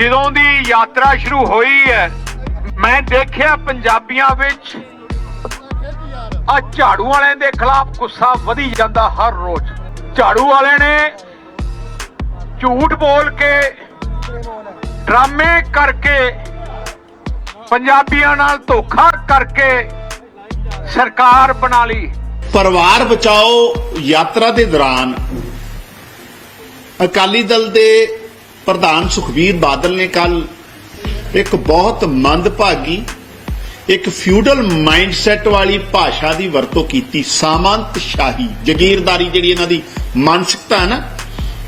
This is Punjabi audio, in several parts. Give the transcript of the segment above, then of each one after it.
ਜਦੋਂ ਦੀ ਯਾਤਰਾ ਸ਼ੁਰੂ ਹੋਈ ਹੈ, ਮੈਂ ਦੇਖਿਆ ਪੰਜਾਬੀਆਂ ਵਿੱਚ ਆ ਝਾੜੂ ਵਾਲਿਆਂ ਦੇ ਖਿਲਾਫ ਗੁੱਸਾ ਵਧੀ ਜਾਂਦਾ ਹਰ ਰੋਜ਼। ਝਾੜੂ ਵਾਲੇ ਨੇ ਝੂਠ ਬੋਲ ਕੇ, ਡਰਾਮੇ ਕਰਕੇ, ਪੰਜਾਬੀਆਂ ਨਾਲ ਧੋਖਾ ਕਰਕੇ ਸਰਕਾਰ ਬਣਾ ਲਈ। ਪਰਿਵਾਰ ਬਚਾਓ ਯਾਤਰਾ ਦੇ ਦੌਰਾਨ ਅਕਾਲੀ ਦਲ ਦੇ ਪ੍ਰਧਾਨ ਸੁਖਬੀਰ ਬਾਦਲ ਨੇ ਕੱਲ ਇੱਕ ਬਹੁਤ ਮੰਦਭਾਗੀ, ਇੱਕ ਫਿਊਡਲ ਮਾਈਂਡਸੈਟ ਵਾਲੀ ਭਾਸ਼ਾ ਦੀ ਵਰਤੋਂ ਕੀਤੀ ਸਾਮੰਤ ਸ਼ਾਹੀ ਜ਼ਗੀਰਦਾਰੀ ਜਿਹੜੀ ਇਹਨਾਂ ਦੀ ਮਾਨਸਿਕਤਾ ਹੈ ਨਾ,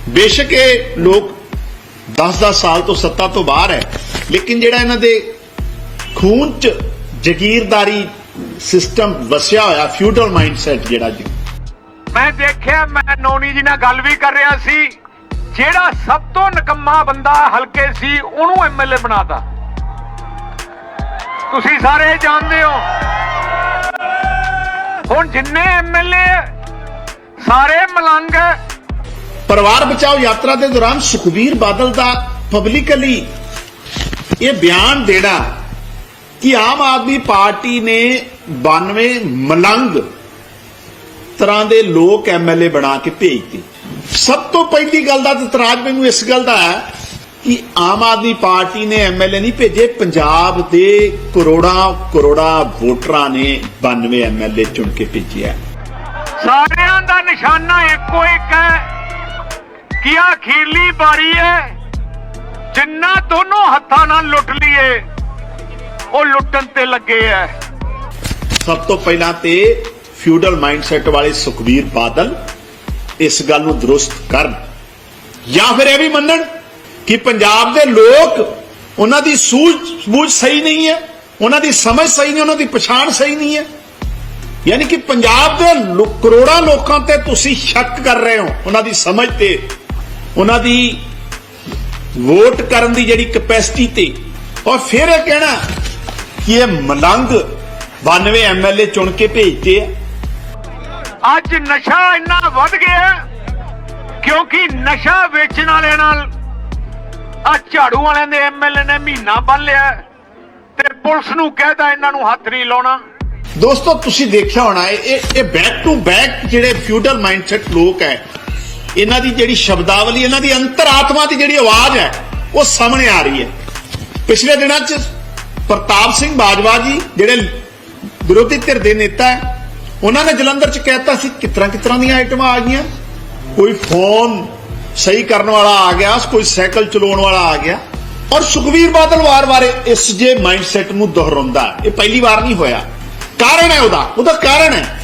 ਬੇਸ਼ੱਕ ਇਹ ਲੋਕ 10-10 ਸਾਲ ਤੋਂ ਸੱਤਾ ਤੋਂ ਬਾਹਰ ਹੈ, ਲੇਕਿਨ ਜਿਹੜਾ ਇਹਨਾਂ ਦੇ ਖੂਨ ਚ ਜ਼ਗੀਰਦਾਰੀ ਸਿਸਟਮ ਵਸਿਆ ਹੋਇਆ, ਫਿਊਡਲ ਮਾਈਂਡਸੈਟ ਜਿਹੜਾ ਜੀ। ਮੈਂ ਦੇਖਿਆ, ਮੈਂ ਨੋਨੀ ਜੀ ਨਾਲ ਗੱਲ ਵੀ ਕਰ ਰਿਹਾ ਸੀ। ਜਿਹੜਾ ਸਭ ਤੋਂ ਨਕੰਮਾ ਬੰਦਾ ਹਲਕੇ ਸੀ, ਉਹਨੂੰ ਐਮਐਲਏ ਬਣਾਤਾ। ਤੁਸੀਂ ਸਾਰੇ ਜਾਣਦੇ ਹੋ। ਹੁਣ ਜਿੰਨੇ ਐਮਐਲਏ ਸਾਰੇ ਮਲੰਗ ਪਰਿਵਾਰ ਬਚਾਓ ਯਾਤਰਾ ਦੇ ਦੌਰਾਨ ਸੁਖਬੀਰ ਬਾਦਲ ਦਾ ਪਬਲਿਕਲੀ ਇਹ ਬਿਆਨ ਦੇਣਾ ਕਿ ਆਮ ਆਦਮੀ ਪਾਰਟੀ ਨੇ 92 ਮਲੰਗ ਤਰ੍ਹਾਂ ਦੇ ਲੋਕ ਐਮਐਲਏ ਬਣਾ ਕੇ ਭੇਜਤੇ ਸਭ ਤੋਂ ਪਹਿਲੀ ਗੱਲ ਦਾ ਇਤਰਾਜ਼ ਮੈਨੂੰ ਇਸ ਗੱਲ ਦਾ ਹੈ ਕਿ ਆਮ ਆਦਮੀ ਪਾਰਟੀ ਨੇ ਐਮਐਲਏ ਨਹੀਂ ਭੇਜੇ ਪੰਜਾਬ ਦੇ ਕਰੋੜਾਂ ਕਰੋੜਾਂ ਵੋਟਰਾਂ ਨੇ 92 ਐਮਐਲਏ ਚੁਣ ਕੇ ਭੇਜਿਆ ਸਾਰਿਆਂ ਦਾ ਨਿਸ਼ਾਨਾ ਇੱਕੋ ਇੱਕ ਹੈ ਕਿ ਆ ਅਖੀਰਲੀ ਵਾਰੀ ਹੈ ਜਿੰਨਾ ਦੋਨੋਂ ਹੱਥਾਂ ਨਾਲ ਲੁੱਟ ਲਈਏ ਉਹ ਲੁੱਟਣ ਤੇ ਲੱਗੇ ਐ ਸਭ ਤੋਂ ਪਹਿਲਾਂ ਤੇ ਫਿਊਡਲ ਮਾਈਂਡਸੈਟ ਵਾਲੇ ਸੁਖਬੀਰ ਬਾਦਲ ਇਸ ਗੱਲ ਨੂੰ ਦਰੁਸਤ ਕਰਨ। ਜਾਂ ਫਿਰ ਇਹ ਵੀ ਮੰਨਣ ਕਿ ਪੰਜਾਬ ਦੇ ਲੋਕ ਉਹਨਾਂ ਦੀ ਸੂਝ ਸੂਝ ਸਹੀ ਨਹੀਂ ਹੈ, ਉਹਨਾਂ ਦੀ ਸਮਝ ਸਹੀ ਨਹੀਂ, ਉਹਨਾਂ ਦੀ ਪਛਾਣ ਸਹੀ ਨਹੀਂ ਹੈ। ਯਾਨੀ ਕਿ ਪੰਜਾਬ ਦੇ ਕਰੋੜਾਂ ਲੋਕਾਂ ਤੇ ਤੁਸੀਂ ਸ਼ੱਕ ਕਰ ਰਹੇ ਹੋ ਉਹਨਾਂ ਦੀ ਸਮਝ ਤੇ, ਉਹਨਾਂ ਦੀ ਵੋਟ ਕਰਨ ਦੀ ਜਿਹੜੀ ਕਪੈਸਿਟੀ ਤੇ। ਔਰ ਫਿਰ ਇਹ ਕਹਿਣਾ ਕਿ ਇਹ ਮਲੰਗ 92 ਐਮਐਲਏ ਚੁਣ ਕੇ ਭੇਜਦੇ ਆ। ਅੱਜ ਨਸ਼ਾ ਇੰਨਾ ਵੱਧ ਗਿਆ ਕਿਉਂਕਿ ਨਸ਼ਾ ਵੇਚਣ ਵਾਲਿਆਂ ਨਾਲ ਆ ਝਾੜੂ ਵਾਲਿਆਂ ਦੇ ਐਮਐਲਏ ਨੇ ਮਹੀਨਾ ਬੰਨ ਲਿਆ ਤੇ ਪੁਲਿਸ ਨੂੰ ਕਹਿਦਾ ਇਹਨਾਂ ਨੂੰ ਹੱਥ ਨਹੀਂ ਲਾਉਣਾ। ਦੋਸਤੋ, ਤੁਸੀਂ ਦੇਖਿਆ ਹੋਣਾ, ਇਹ ਇਹ ਬੈਕ ਟੂ ਬੈਕ ਜਿਹੜੇ ਫਿਊਡਲ ਮਾਈਂਡਸੈਟ ਲੋਕ ਹੈ, ਇਹਨਾਂ ਦੀ ਜਿਹੜੀ ਸ਼ਬਦਾਵਲੀ, ਇਹਨਾਂ ਦੀ ਅੰਤਰਾਤਮਾ ਦੀ ਜਿਹੜੀ ਆਵਾਜ਼ ਹੈ, ਉਹ ਸਾਹਮਣੇ ਆ ਰਹੀ ਹੈ। ਪਿਛਲੇ ਦਿਨਾਂ 'ਚ ਪ੍ਰਤਾਪ ਸਿੰਘ ਬਾਜਵਾ ਜੀ, ਜਿਹੜੇ ਵਿਰੋਧੀ ਧਿਰ ਦੇ ਨੇਤਾ ਹੈ ਉਹਨਾਂ ਨੇ ਜਲੰਧਰ 'ਚ ਕਹਿਤਾ ਸੀ, ਕਿਤਰਾ ਕਿਤਰਾ ਦੀਆਂ ਆਈਟਮਾਂ ਆ ਗਈਆਂ। ਕੋਈ ਫੋਨ ਸਹੀ ਕਰਨ ਵਾਲਾ ਆ ਗਿਆ, ਕੋਈ ਸਾਈਕਲ ਚਲਾਉਣ ਵਾਲਾ ਆ ਗਿਆ। ਔਰ ਸੁਖਵੀਰ ਬਾਦਲ ਵਾਰ-ਵਾਰ ਇਸ ਜੇ ਮਾਈਂਡਸੈਟ ਨੂੰ ਦੁਹਰਾਉਂਦਾ ਇਹ ਪਹਿਲੀ ਵਾਰ ਨਹੀਂ ਹੋਇਆ। ਕਾਰਨ ਹੈ ਉਹਦਾ ਉਹਦਾ ਕਾਰਨ ਹੈ।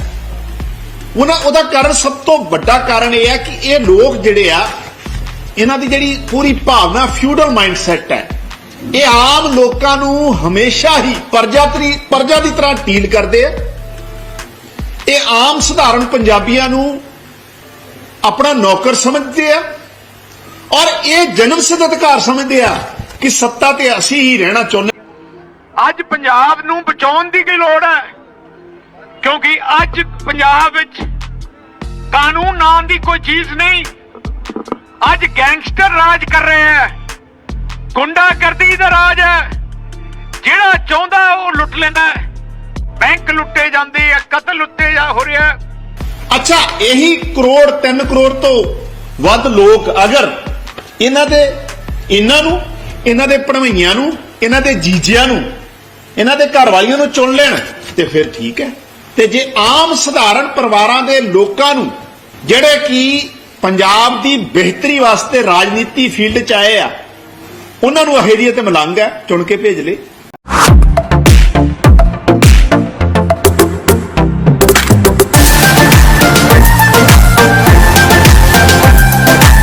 ਉਹਨਾਂ, ਉਹਦਾ ਕਾਰਨ ਸਭ ਤੋਂ ਵੱਡਾ ਕਾਰਨ ਇਹ ਹੈ ਕਿ ਇਹ ਲੋਕ ਜਿਹੜੇ ਆ, ਇਹਨਾਂ ਦੀ ਜਿਹੜੀ ਪੂਰੀ ਭਾਵਨਾ ਫਿਊਡਲ ਮਾਈਂਡਸੈਟ ਹੈ। ਇਹ ਆਮ ਲੋਕਾਂ ਨੂੰ ਹਮੇਸ਼ਾ ਹੀ ਪ੍ਰਜਾਤਰੀ ਪਰਜਾ ਦੀ ਤਰ੍ਹਾਂ ਡੀਲ ਕਰਦੇ ਆ। ਇਹ ਆਮ ਸਧਾਰਨ ਪੰਜਾਬੀਆਂ ਨੂੰ ਆਪਣਾ ਨੌਕਰ ਸਮਝਦੇ ਆ ਔਰ ਇਹ ਜਨਮ ਸਿੱਧ ਅਧਿਕਾਰ ਸਮਝਦੇ ਆ ਕਿ ਸੱਤਾ ਤੇ ਅਸੀਂ ਹੀ ਰਹਿਣਾ ਚਾਹੁੰਦੇ ਅੱਜ ਪੰਜਾਬ ਨੂੰ ਬਚਾਉਣ ਦੀ ਕੀ ਲੋੜ ਹੈ? ਕਿਉਂਕਿ ਅੱਜ ਪੰਜਾਬ ਵਿੱਚ ਕਾਨੂੰਨ ਨਾਂ ਦੀ ਕੋਈ ਚੀਜ਼ ਨਹੀਂ। ਅੱਜ ਗੈਂਗਸਟਰ ਰਾਜ ਕਰ ਰਹੇ ਹੈ। ਗੁੰਡਾਗਰਦੀ ਦਾ ਰਾਜ ਹੈ। ਜਿਹੜਾ ਚਾਹੁੰਦਾ ਉਹ ਲੁੱਟ ਲੈਂਦਾ ਹੈ। ਬੈਂਕ ਲੁੱਟੇ ਜਾਂਦੇ ਆ, ਕਤਲ ਲੁੱਟੇ ਜਾ ਹੋ ਰਿਹਾ। ਅੱਛਾ, ਇਹੀ ਕਰੋੜ 3 ਕਰੋੜ ਤੋਂ ਵੱਧ ਲੋਕ ਅਗਰ ਇਹਨਾਂ ਦੇ, ਇਹਨਾਂ ਨੂੰ, ਇਹਨਾਂ ਦੇ ਪੜਵਈਆਂ ਨੂੰ, ਇਹਨਾਂ ਦੇ ਜੀਜਿਆਂ ਨੂੰ, ਇਹਨਾਂ ਦੇ ਘਰ ਵਾਲੀਆਂ ਨੂੰ ਚੁਣ ਲੈਣ, ਤੇ ਫਿਰ ਠੀਕ ਹੈ। ਤੇ ਜੇ ਆਮ ਸਧਾਰਨ ਪਰਿਵਾਰਾਂ ਦੇ ਲੋਕਾਂ ਨੂੰ, ਜਿਹੜੇ ਕਿ ਪੰਜਾਬ ਦੀ ਬਿਹਤਰੀ ਵਾਸਤੇ ਰਾਜਨੀਤੀ ਫੀਲਡ ਚ ਆਏ ਆ, ਉਹਨਾਂ ਨੂੰ ਅਹੇਰੀਅਤ ਮਲੰਗ ਹੈ, ਚੁਣ ਕੇ ਭੇਜ ਲੇ